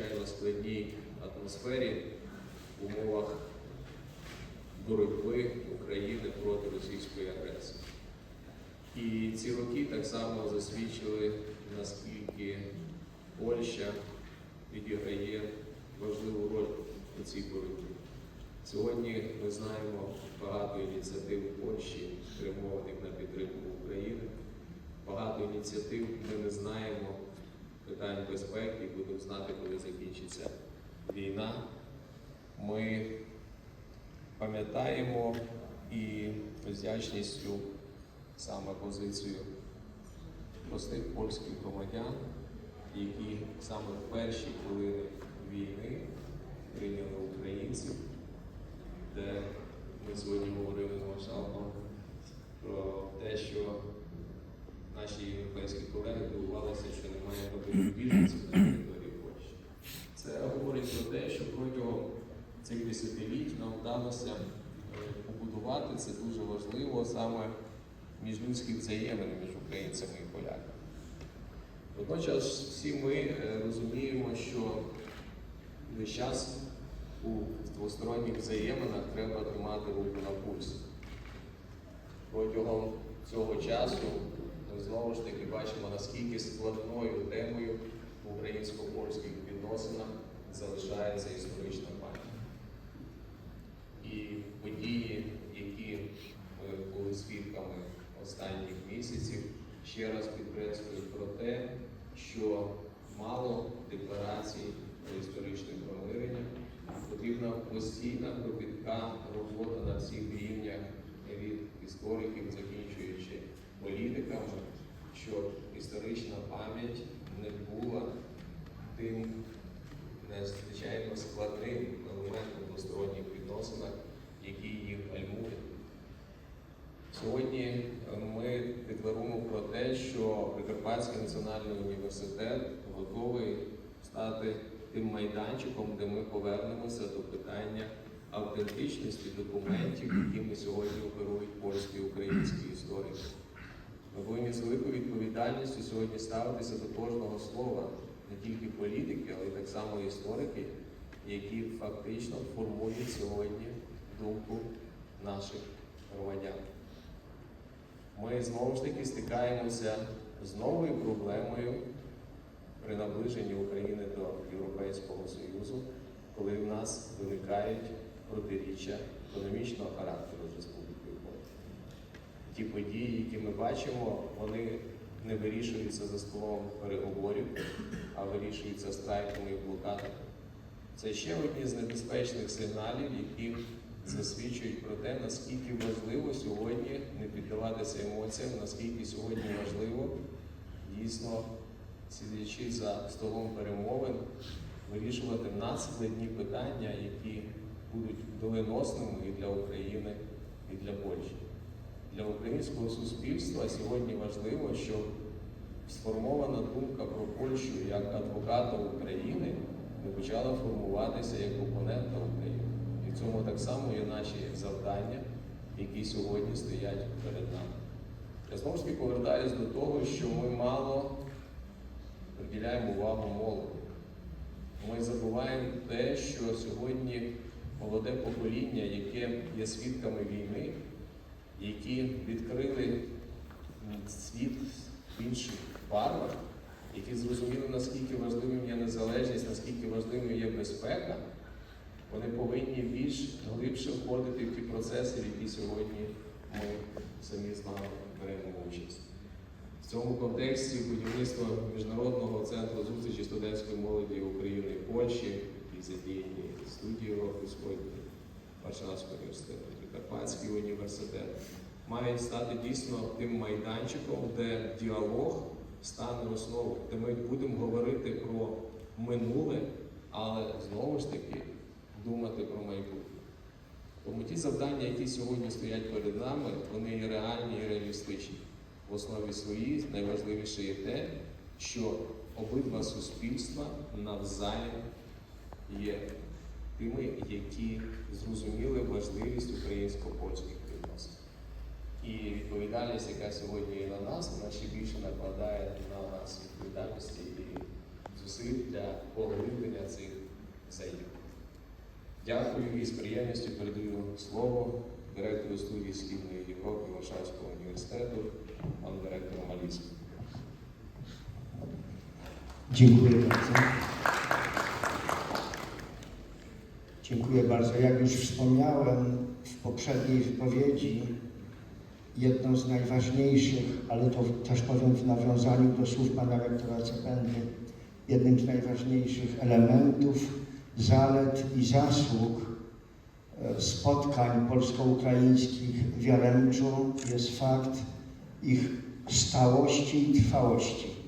надзвичайно складній атмосфері в умовах боротьби України проти російської агресії. І ці роки так само засвідчили, наскільки Польща відіграє важливу роль у цій боротьбі. Сьогодні ми знаємо багато ініціатив Польщі, спрямованих на підтримку України. Багато ініціатив ми не знаємо питань безпеки, будемо знати, коли закінчиться війна. Ми пам'ятаємо і вдячністю саме позицію простих польських громадян, які саме в перші хвилини війни прийняли українців, де ми сьогодні говорили з маршалком про європейські колеги дивувалися, що немає родин біженців на території Польщі. Це говорить про те, що протягом цих десятиліть нам вдалося е, побудувати це дуже важливо саме міжлюдські взаємини між українцями і поляками. Водночас всі ми е, розуміємо, що весь час у двосторонніх взаєминах треба тримати руку на пульсі. Протягом цього часу знову ж таки бачимо, наскільки складною темою в українсько-польських відносинах залишається історична пам'ять. І події, які ми були свідками останніх місяців, ще раз підкреслюють про те, що мало декларацій про історичне промирення, потрібна постійна кропітка робота на всіх рівнях від істориків, закінчуючи політиками, щоб історична пам'ять не була тим надзвичайно складним елементом двосторонніх відносинах, які їх гальмує. Сьогодні ми декларуємо про те, що Прикарпатський національний університет готовий стати тим майданчиком, де ми повернемося до питання автентичності документів, якими сьогодні оперують польські і українські історики. Ми повинні з великою відповідальністю сьогодні ставитися до кожного слова, не тільки політики, але й так само історики, які фактично формують сьогодні думку наших громадян. Ми знову ж таки стикаємося з новою проблемою при наближенні України до Європейського Союзу, коли в нас виникають протиріччя економічного характеру. Ті події, які ми бачимо, вони не вирішуються за столом переговорів, а вирішуються страйками і блокадами. Це ще одні з небезпечних сигналів, які засвідчують про те, наскільки важливо сьогодні не піддаватися емоціям, наскільки сьогодні важливо дійсно, сидячи за столом перемовин, вирішувати надскладні питання, які будуть доленосними і для України, і для Польщі. Для українського суспільства сьогодні важливо, щоб сформована думка про Польщу як адвоката України не почала формуватися як опонента України. І в цьому так само є наші завдання, які сьогодні стоять перед нами. Я знову ж таки повертаюся до того, що ми мало приділяємо увагу молоді. Ми забуваємо те, що сьогодні молоде покоління, яке є свідками війни, які відкрили світ в інших барвах, які зрозуміли, наскільки важливим є незалежність, наскільки важливим є безпека, вони повинні більш глибше входити в ті процеси, в які сьогодні ми самі з вами беремо участь. В цьому контексті будівництво міжнародного центру зустрічі студентської молоді України і Польщі, і задіяні студії року сьогодні Варшавського університету, Прикарпатський університет, мають стати дійсно тим майданчиком, де діалог стане основою, де ми будемо говорити про минуле, але знову ж таки думати про майбутнє. Тому ті завдання, які сьогодні стоять перед нами, вони є реальні і реалістичні. В основі своїй найважливіше є те, що обидва суспільства навзаєм є тими, які зрозуміли важливість українсько-польських відносин. І відповідальність, яка сьогодні є на нас, вона ще більше накладає на нас відповідальності і зусиль для поглиблення цих зайде. Дякую і з приємністю передаю слово директору студії Східної Європи Варшавського університету, пану директору Маліцькому. Dziękuję. Dziękuję bardzo. Jak już wspomniałem w poprzedniej wypowiedzi, jedną z najważniejszych, ale to też powiem w nawiązaniu do słów pana rektora Cependy, jednym z najważniejszych elementów, zalet i zasług e, spotkań polsko-ukraińskich w Jaremczu jest fakt ich stałości i trwałości.